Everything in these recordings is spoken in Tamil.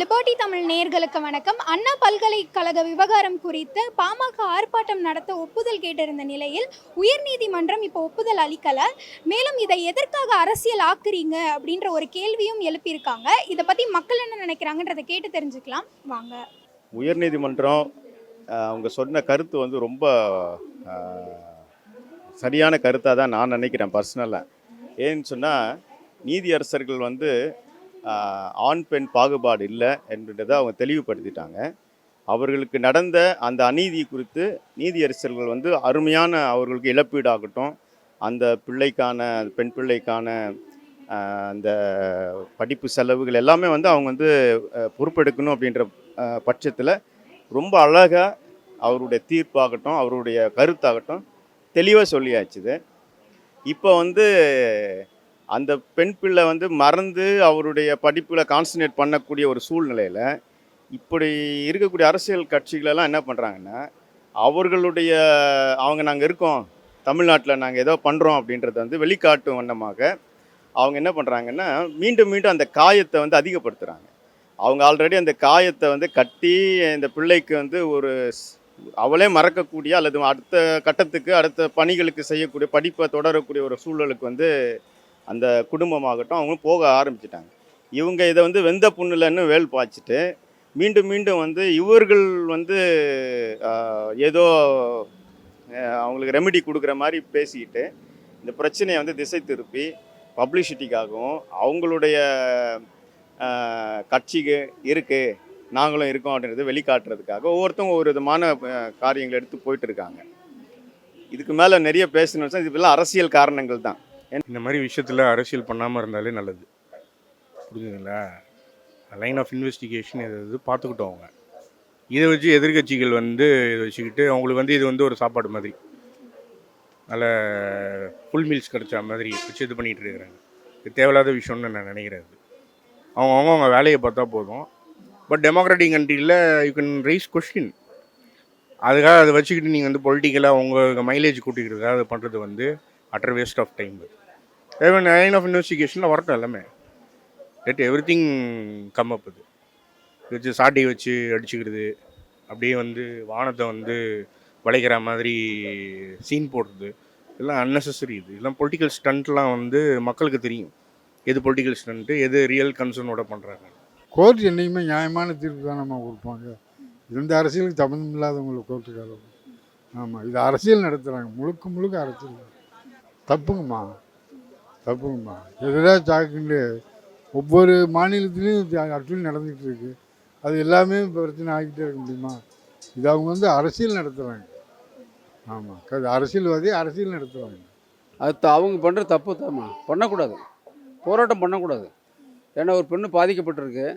லிபர்டி தமிழ் நேர்களுக்கு வணக்கம். அண்ணா பல்கலைக்கழக விவகாரம் குறித்து பாமக ஆர்ப்பாட்டம் நடத்த ஒப்புதல் கேட்டிருந்த நிலையில் உயர்நீதிமன்றம் இப்போ ஒப்புதல் அளிக்கலை. மேலும் இதை எதற்காக அரசியல் ஆக்குறீங்க அப்படின்ற ஒரு கேள்வியும் எழுப்பியிருக்காங்க. இதை பற்றி மக்கள் என்ன நினைக்கிறாங்கன்றதை கேட்டு தெரிஞ்சுக்கலாம். வாங்க. உயர்நீதிமன்றம் அவங்க சொன்ன கருத்து வந்து ரொம்ப சரியான கருத்தாக தான் நான் நினைக்கிறேன் பர்சனலாக ஏன்னு சொன்னால் நீதியரசர்கள் வந்து ஆண் பெண் பாகுபாடு இல்லை என்றதை அவங்க தெளிவுபடுத்திட்டாங்க. அவர்களுக்கு நடந்த அந்த அநீதி குறித்து நீதியரசர்கள் வந்து அருமையான அவர்களுக்கு இழப்பீடாகட்டும் அந்த பிள்ளைக்கான பெண் பிள்ளைக்கான அந்த படிப்பு செலவுகள் எல்லாமே வந்து அவங்க வந்து பொறுப்பெடுக்கணும் அப்படின்ற பட்சத்தில் ரொம்ப அழகாக அவருடைய தீர்ப்பாகட்டும் அவருடைய கருத்தாகட்டும் தெளிவாக சொல்லியாச்சுது இப்போ வந்து அந்த பெண் பிள்ளை வந்து மறந்து அவருடைய படிப்பில் கான்சன்ட்ரேட் பண்ணக்கூடிய ஒரு சூழ்நிலையில் இப்படி இருக்கக்கூடிய அரசியல் கட்சிகளெல்லாம் என்ன பண்ணுறாங்கன்னா அவர்களுடைய அவங்க நாங்கள் இருக்கோம் தமிழ்நாட்டில் நாங்கள் ஏதோ பண்ணுறோம் அப்படின்றத வந்து வெளிக்காட்டும் வண்ணமாக அவங்க என்ன பண்ணுறாங்கன்னா மீண்டும் மீண்டும் அந்த காயத்தை வந்து அதிகப்படுத்துகிறாங்க அவங்க ஆல்ரெடி அந்த காயத்தை வந்து கட்டி இந்த பிள்ளைக்கு வந்து ஒரு அவளே மறக்கக்கூடிய அல்லது அடுத்த கட்டத்துக்கு அடுத்த பணிகளுக்கு செய்யக்கூடிய படிப்பை தொடரக்கூடிய ஒரு சூழலுக்கு வந்து அந்த குடும்பமாகட்டும் அவங்க போக ஆரம்பிச்சிட்டாங்க. இவங்க இதை வந்து வெந்த புண்ணுலன்னு வேல் பாய்ச்சிட்டு மீண்டும் மீண்டும் வந்து இவர்கள் வந்து ஏதோ அவங்களுக்கு ரெமெடி கொடுக்குற மாதிரி பேசிக்கிட்டு இந்த பிரச்சனையை வந்து திசை திருப்பி பப்ளிசிட்டிக்காகவும் அவங்களுடைய கட்சிக்கு இருக்குது நாங்களும் இருக்கோம் அப்படின்றது வெளிக்காட்டுறதுக்காக ஒவ்வொருத்தவங்க ஒரு விதமான காரியங்களை எடுத்து போயிட்டு இருக்காங்க. இதுக்கு மேலே நிறைய பேசணும் சொன்னா அரசியல் காரணங்கள் தான். இந்த மாதிரி விஷயத்தில் அரசியல் பண்ணாமல் இருந்தாலே நல்லது. புரிஞ்சுதுங்களா? லைன் ஆஃப் இன்வெஸ்டிகேஷன் இது இது பார்த்துக்கிட்டோம் அவங்க. இதை வச்சு எதிர்கட்சிகள் வந்து இதை வச்சுக்கிட்டு அவங்களுக்கு வந்து இது வந்து ஒரு சாப்பாடு மாதிரி. நல்ல ஃபுல் மீல்ஸ் கிடைச்சா மாதிரி வச்சு இது பண்ணிகிட்டு இருக்கிறாங்க. இது தேவையில்லாத விஷயம்னு நான் நினைக்கிறேன் அவங்க அவங்க அவங்க வேலையை பார்த்தா போதும். பட் டெமோக்ராட்டிக் கண்ட்ரியில் யூ கேன் ரைஸ் கொஷின் அதுக்காக அதை வச்சுக்கிட்டு நீங்கள் வந்து பொலிட்டிக்கலாக உங்கள் மைலேஜ் கூட்டிக்கிறதுக்காக அதை பண்ணுறது வந்து utter waste of time even line of இன்வெஸ்டிகேஷனில் வரட்டும் எல்லாமே. Let everything come up இது வச்சு சாட்டி வச்சு அடிச்சுக்கிறது அப்படியே வந்து வானத்தை வந்து வளைக்கிற மாதிரி சீன் போடுறது. இதெல்லாம் அன்னெசரி இது. இதெல்லாம் பொலிட்டிக்கல் ஸ்டண்ட்லாம் வந்து மக்களுக்கு தெரியும். எது பொலிட்டிக்கல் ஸ்டண்ட்டு எது ரியல் கன்சர்னோட பண்ணுறாங்க கோர்ட் என்றைக்குமே நியாயமான தீர்ப்பு தான் நம்ம கொடுப்பாங்க. எந்த அரசியலுக்கு சம்மந்தம் இல்லாதவங்களுக்கு கோர்ட்டுக்கார ஆமாம் இது அரசியல் நடத்துகிறாங்க முழுக்க முழுக்க அரசியல். தப்புங்கம்மா. தப்புங்கம்மா. எதிராக சாக்குண்டு ஒவ்வொரு மாநிலத்திலையும் அரசியல் நடந்துகிட்டு இருக்கு அது எல்லாமே பிரச்சனை ஆகிட்டே இருக்க முடியுமா இது அவங்க வந்து அரசியல் நடத்துகிறாங்க ஆமாம் அரசியல்வாதி அரசியல் நடத்துகிறாங்க அது த- அவங்க பண்ணுற தப்பு தாம்மா. பண்ணக்கூடாது. போராட்டம் பண்ணக்கூடாது. ஏன்னா ஒரு பெண்ணு பாதிக்கப்பட்டிருக்கு.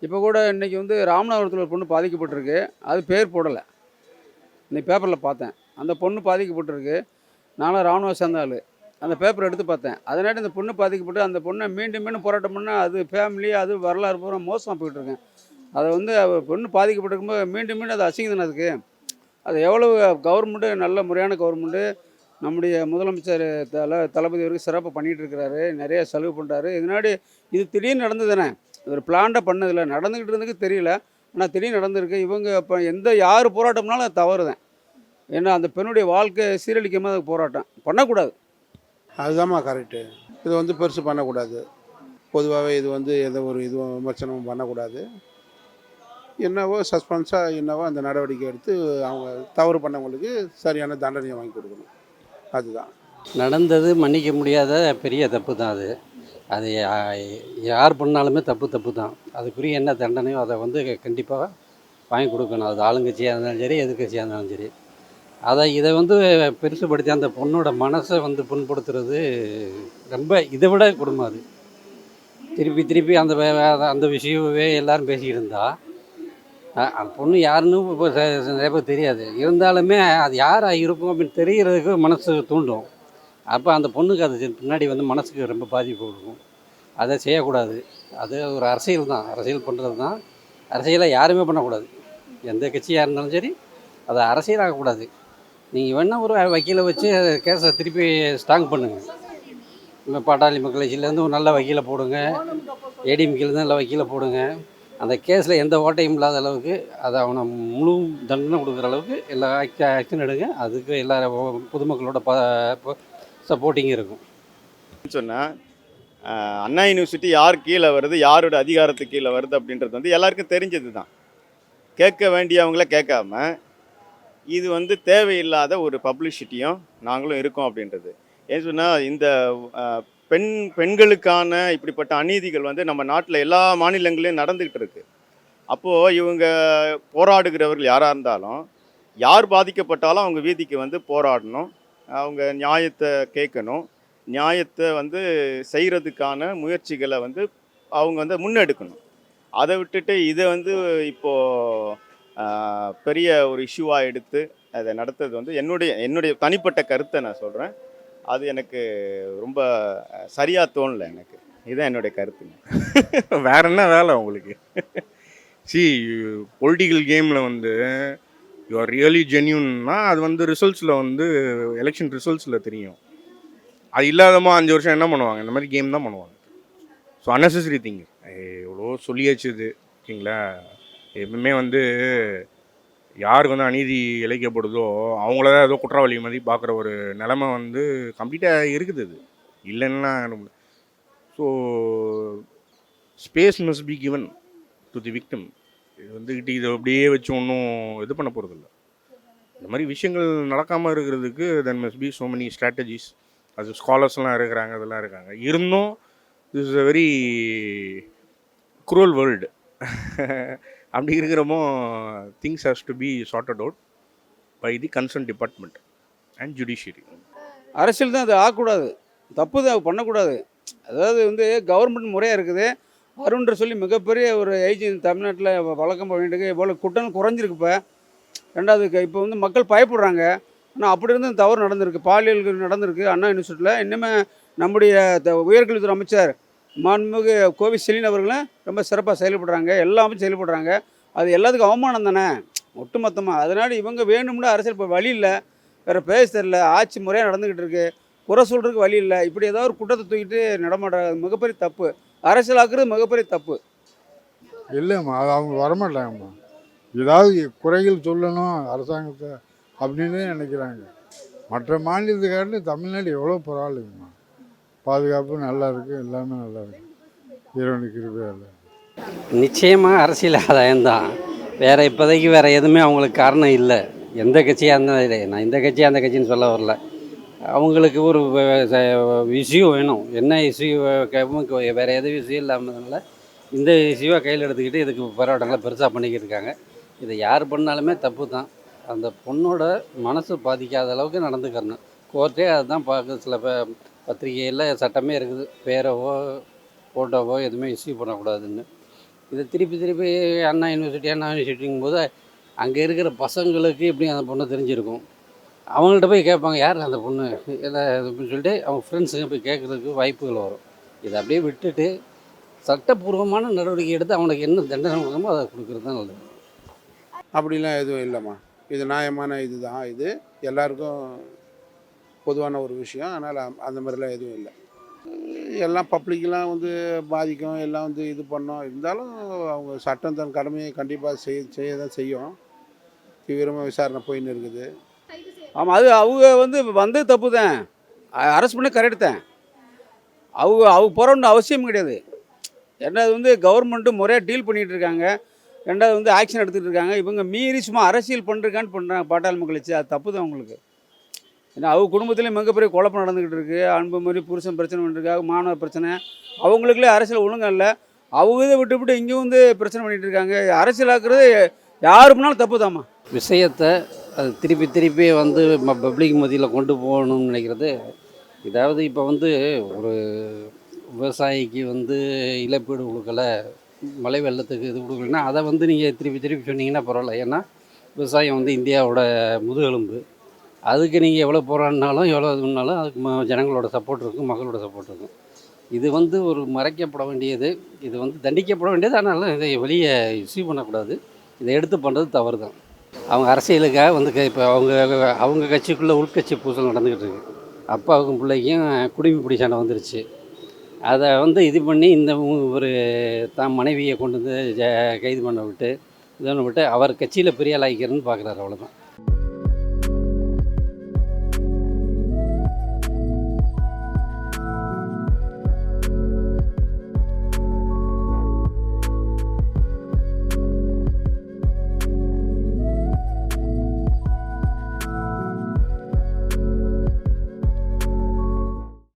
இப்போ கூட இன்றைக்கி வந்து ராமநாதபுரத்தில் ஒரு பொண்ணு பாதிக்கப்பட்டிருக்கு. அது பேர் போடலை. இன்னைக்கு பேப்பரில் பார்த்தேன். அந்த பொண்ணு பாதிக்கப்பட்டிருக்கு. நானும் ராணுவ சேர்ந்த ஆள். அந்த பேப்பர் எடுத்து பார்த்தேன். அதனால இந்த பொண்ணு பாதிக்கப்பட்டு அந்த பொண்ணை மீண்டும் மீண்டும் போராட்டம் பண்ணால் அது ஃபேமிலி அது வரலாறு பூரா மோசமாக போயிட்டு இருக்கேன் அதை வந்து பொண்ணு பொண்ணு பாதிக்கப்பட்டிருக்கும்போது மீண்டும் மீண்டும் அது அசிங்கம் தானே அதுக்கு? அது எவ்வளவு கவர்மெண்ட்டு நல்ல முறையான கவர்மெண்ட்டு நம்முடைய முதலமைச்சர் தல தளபதி வரைக்கும் சிறப்பாக பண்ணிகிட்டு இருக்கிறாரு. நிறைய செலவு பண்ணுறாரு இதனாடி இது திடீர்னு நடந்ததுதானே ஒரு பிளான்டாக பண்ணதில்ல. நடந்துக்கிட்டு இருந்ததுக்கு தெரியல. ஆனால் திடீர்னு நடந்திருக்கு. இவங்க இப்போ எந்த யார் போராட்டம்னாலும் அது தவறு ஏன்னா அந்த பெண்ணுடைய வாழ்க்கை சீரழிக்காமல் அது போராட்டம். பண்ணக்கூடாது. அதுதாம்மா கரெக்டு இது வந்து பெருசு பண்ணக்கூடாது. பொதுவாகவே இது வந்து எந்த ஒரு இதுவும் விமர்சனமும் பண்ணக்கூடாது. என்னவோ சஸ்பென்ஸாக என்னவோ அந்த நடவடிக்கை எடுத்து அவங்க தவறு பண்ணவங்களுக்கு சரியான தண்டனையை வாங்கி கொடுக்கணும். அதுதான். நடந்தது மன்னிக்க முடியாத பெரிய தப்பு தான் அது. அது யா- யார் பண்ணாலுமே தப்பு தப்பு தான். அதுக்குரிய என்ன தண்டனையோ அதை வந்து கண்டிப்பாக வாங்கி கொடுக்கணும். அது ஆளுங்கட்சியாக இருந்தாலும் சரி எதிர்கட்சியாக இருந்தாலும் சரி. அதை இதை வந்து பெருசுப்படுத்தி அந்த பொண்ணோட மனசை வந்து புண்படுத்துறது ரொம்ப இதை விட கொடுமை அது. திருப்பி திருப்பி அந்த அந்த விஷயமே எல்லாரும் பேசிக்கிட்டு இருந்தா அந்த பொண்ணு யாருன்னு இப்போ நிறைய பேர் தெரியாது. இருந்தாலுமே அது யாராக இருக்கும் அப்படின்னு தெரிகிறதுக்கு மனசு தூண்டும். அப்போ அந்த பொண்ணுக்கு அது பின்னாடி வந்து மனசுக்கு ரொம்ப பாதிப்பு கொடுக்கும். அதை செய்யக்கூடாது. அது ஒரு அரசியல் தான். அரசியல் பண்ணுறது தான். அரசியலை யாருமே பண்ணக்கூடாது. எந்த கட்சியாக இருந்தாலும் சரி அதை அரசியலாகக்கூடாது நீங்கள் வேணால் ஒரு வக்கீலை வச்சு கேஸை திருப்பி ஸ்ட்ராங் பண்ணுங்கள் இப்போ பாட்டாளி மக்கள் கட்சியிலேருந்து ஒரு நல்ல வக்கீலை போடுங்க. ஏடிஎம்கேலேருந்து நல்ல வக்கீலை போடுங்க. அந்த கேஸில் எந்த ஓட்டையும் இல்லாத அளவுக்கு அதை அவனை முழு தண்டனை கொடுக்குற அளவுக்கு எல்லா ஆக்ஷன் எடுங்க. அதுக்கு எல்லா பொதுமக்களோட ப சப்போர்ட்டிங் இருக்கும். சொன்னால் அண்ணா யூனிவர்சிட்டி யார் கீழே வருது யாரோட அதிகாரத்துக்கு கீழே வருது அப்படின்றது வந்து எல்லாருக்கும் தெரிஞ்சது தான் கேட்க வேண்டியவங்கள கேட்காம இது வந்து தேவையில்லாத ஒரு பப்ளிசிட்டியும் நாங்களும் இருக்கோம் அப்படின்றது. ஏன் சொன்னால் இந்த பெண் பெண்களுக்கான இப்படிப்பட்ட அநீதிகள் வந்து நம்ம நாட்டில் எல்லா மாநிலங்களையும் நடந்துக்கிட்டு இருக்கு. அப்போது இவங்க போராடுகிறவர்கள் யாராக இருந்தாலும் யார் பாதிக்கப்பட்டாலும் அவங்க வீதிக்கு வந்து போராடணும். அவங்க நியாயத்தை கேட்கணும். நியாயத்தை வந்து செய்கிறதுக்கான முயற்சிகளை வந்து அவங்க வந்து முன்னெடுக்கணும். அதை விட்டுட்டு இதை வந்து இப்போது பெரிய ஒரு இஷ்யூவாக எடுத்து அதை நடத்துறது வந்து என்னுடைய என்னுடைய தனிப்பட்ட கருத்தை நான் சொல்கிறேன் அது எனக்கு ரொம்ப சரியாக தோணல எனக்கு. இதுதான் என்னுடைய கருத்துங்க வேற என்ன வேலை உங்களுக்கு? சி பொலிட்டிக்கல் கேமில் வந்து யூ ஆர் ரியலி ஜென்யூன்னா அது வந்து ரிசல்ட்ஸில் வந்து எலெக்ஷன் ரிசல்ட்ஸில் தெரியும். அது இல்லாதமா அஞ்சு வருஷம் என்ன பண்ணுவாங்க? இந்த மாதிரி கேம் தான் பண்ணுவாங்க. ஸோ அன்னெசரி திங்க் எவ்வளோ சொல்லியாச்சு இது. ஓகேங்களா? எப்பவுமே வந்து யாருக்கு வந்து அநீதி இழைக்கப்படுதோ அவங்கள தான் ஏதோ குற்றவாளி மாதிரி பார்க்குற ஒரு நிலமை வந்து கம்ப்ளீட்டாக இருக்குது அது. இல்லைன்னா so space must be given to the victim இது வந்துக்கிட்டு இதை அப்படியே வச்சு ஒன்றும் இது பண்ண போகிறதில்ல இந்த மாதிரி விஷயங்கள் நடக்காமல் இருக்கிறதுக்கு then must be so many strategies அது ஸ்காலர்ஸ்லாம் இருக்கிறாங்க இதெல்லாம் இருக்காங்க. இருந்தும் this is a very cruel world அப்படி இருக்கிறமோ things has to be sorted out by the concern department and judiciary அரசியல் தான் அது ஆகக்கூடாது. தப்பு தான் பண்ணக்கூடாது. அதாவது வந்து கவர்மெண்ட் முறையாக இருக்குது. அருண்ன்ற சொல்லி மிகப்பெரிய ஒரு ஏஜ் தமிழ்நாட்டில் வழக்கம் பண்ணிட்டு இவ்வளோ குற்றம் குறைஞ்சிருக்கு இப்போ. ரெண்டாவது இப்போ வந்து மக்கள் பயப்படுறாங்க. ஆனால் அப்படி இருந்தும் தவறு நடந்திருக்கு. பாலியல் நடந்திருக்கு. அண்ணா யூனிவர்சிட்டியில் இன்னுமே நம்முடைய த- உயர்கல்வித்துறை அமைச்சர் மாண்புமிகு கோவி செலின் அவர்களும் ரொம்ப சிறப்பாக செயல்படுறாங்க. எல்லாமே செயல்படுறாங்க. அது எல்லாத்துக்கும் அவமானம் தானே? ஒட்டுமொத்தமாக அதனால் இவங்க வேணும்னு அரசியல் இப்போ வழி இல்லை. வேறு பேச தெரில ஆட்சி முறையாக நடந்துக்கிட்டு இருக்குது குறை சொல்கிறதுக்கு வழி இல்லை. இப்படி ஏதாவது ஒரு குற்றத்தை தூக்கிட்டு நடமாடுறாங்க. மிகப்பெரிய தப்பு. அரசியலாக்குறது மிகப்பெரிய தப்பு. இல்லைம்மா. அது அவங்க வரமாட்டாங்கம்மா. ஏதாவது குறைகள் சொல்லணும் அரசாங்கத்தை அப்படின்னு நினைக்கிறாங்க. மற்ற மாநிலத்துக்காரன்னு தமிழ்நாடு எவ்வளோ பரவாயில்லைங்கம்மா. பாதுகாப்பு நல்லா இருக்குது எல்லாமே நல்லா இருக்குது இறைவனுக்கு இருப்பே நிச்சயமாக அரசியல் ஆதாயம் தான் வேறு இப்போதைக்கு வேறு எதுவுமே அவங்களுக்கு காரணம் இல்லை. எந்த கட்சியாக இருந்தாலும் நான் இந்த கட்சி அந்த கட்சின்னு சொல்ல வரல. அவங்களுக்கு ஒரு இஷ்யூ வேணும். என்ன இஷ்யூ வேறு எதுவும் இஷ்யூ இல்லாமதுனால இந்த இஷ்யூவை கையில் எடுத்துக்கிட்டு இதுக்கு போராட்டங்களை பெருசாக பண்ணிக்கிட்டு இருக்காங்க. இதை யார் பண்ணாலுமே தப்பு தான் அந்த பொண்ணோட மனசு பாதிக்காத அளவுக்கு நடந்துக்கிறணும் கோர்ட்டே அதுதான் பார்க்க சில பத்திரிகையில் சட்டமே இருக்குது. பேரவோ ஃபோட்டோவோ எதுவுமே இஷ்யூ பண்ணக்கூடாதுன்னு. இதை திருப்பி திருப்பி அண்ணா யூனிவர்சிட்டி அண்ணா யூனிவர்சிட்டிங்கும் போது அங்கே இருக்கிற பசங்களுக்கு எப்படி அந்த பொண்ணை தெரிஞ்சிருக்கும்? அவங்கள்ட்ட போய் கேட்பாங்க யார் அந்த பொண்ணு? இல்லை அப்படின்னு சொல்லிட்டு அவங்க ஃப்ரெண்ட்ஸுங்க போய் கேட்குறதுக்கு வாய்ப்புகள் வரும். இதை அப்படியே விட்டுட்டு சட்டப்பூர்வமான நடவடிக்கை எடுத்து அவனுக்கு என்ன தண்டனை கொடுக்கணுமோ அதை கொடுக்குறது தான் நல்லது. அப்படிலாம் எதுவும் இல்லைம்மா. இது நியாயமான இது தான் இது எல்லாருக்கும் பொதுவான ஒரு விஷயம். அதனால் அந்த மாதிரிலாம் எதுவும் இல்லை. எல்லாம் பப்ளிக்கெலாம் வந்து பாதிக்கும். எல்லாம் வந்து இது பண்ணோம். இருந்தாலும் அவங்க சட்டம் தன் கடமையை கண்டிப்பாக செய்ய செய்ய தான் செய்யும். தீவிரமாக விசாரணை போயின்னு இருக்குது. ஆமாம் அது அவங்க வந்து வந்தது தப்பு தான் அரெஸ்ட் பண்ண கரெக்டு தான் அவங்க அவங்க போகிறோன்னு அவசியம் கிடையாது. ரெண்டாவது வந்து கவர்மெண்ட்டு முறையாக டீல் பண்ணிகிட்டு இருக்காங்க. ரெண்டாவது வந்து ஆக்ஷன் எடுத்துகிட்டு இருக்காங்க. இவங்க மீறி சும்மா அரசியல் பண்ணுறக்கான்னு பண்ணுறாங்க பாட்டாளி மக்கள் அது தப்பு தான் அவங்களுக்கு. ஏன்னா அவங்க குடும்பத்துலேயும் மிகப்பெரிய குழப்பம் நடந்துக்கிட்டு இருக்குது அன்பு மாதிரி புருஷன் பிரச்சனை பண்ணிருக்காங்க மாணவர் பிரச்சனை. அவங்களுக்குள்ளே அரசியல் ஒழுங்கம் இல்லை. அவங்க இதை விட்டு விட்டு இங்கே வந்து பிரச்சனை பண்ணிகிட்டு இருக்காங்க. அரசியலாக்குறது யாரு பண்ணாலும் தப்பு தாம்மா. விஷயத்தை அது திருப்பி திருப்பி வந்து பப்ளிக் மத்தியில் கொண்டு போகணும்னு நினைக்கிறது. இதாவது இப்போ வந்து ஒரு விவசாயிக்கு வந்து இழப்பீடு கொடுக்கல மழை வெள்ளத்துக்கு இது கொடுக்கலன்னா அதை வந்து நீங்கள் திருப்பி திருப்பி சொன்னீங்கன்னா பரவாயில்ல. ஏன்னா விவசாயம் வந்து இந்தியாவோட முதுகெலும்பு. அதுக்கு நீங்கள் எவ்வளோ போராடினாலும் எவ்வளோ இதுனாலும் அதுக்கு ம- ஜனங்களோட சப்போர்ட் இருக்கும் மக்களோட சப்போர்ட் இருக்கும். இது வந்து ஒரு மறைக்கப்பட வேண்டியது. இது வந்து தண்டிக்கப்பட வேண்டியது. ஆனால் இதை வெளியே இஸ்யூ பண்ணக்கூடாது. இதை எடுத்து பண்ணுறது தவறு தான் அவங்க அரசியலுக்காக வந்து இப்போ அவங்க அவங்க கட்சிக்குள்ளே உள்கட்சி பூசல் நடந்துக்கிட்டு இருக்கு. அப்பாவுக்கும் பிள்ளைக்கும் குடிமை பிடி சண்டை வந்துருச்சு. அதை வந்து இது பண்ணி இந்த ஒரு தான் மனைவியை கொண்டு வந்து ஜ- கைது பண்ண விட்டு இது பண்ண விட்டு அவர் கட்சியில் பெரிய ஆளாகிக்கிறேன்னு பார்க்குறாரு அவ்வளோதான்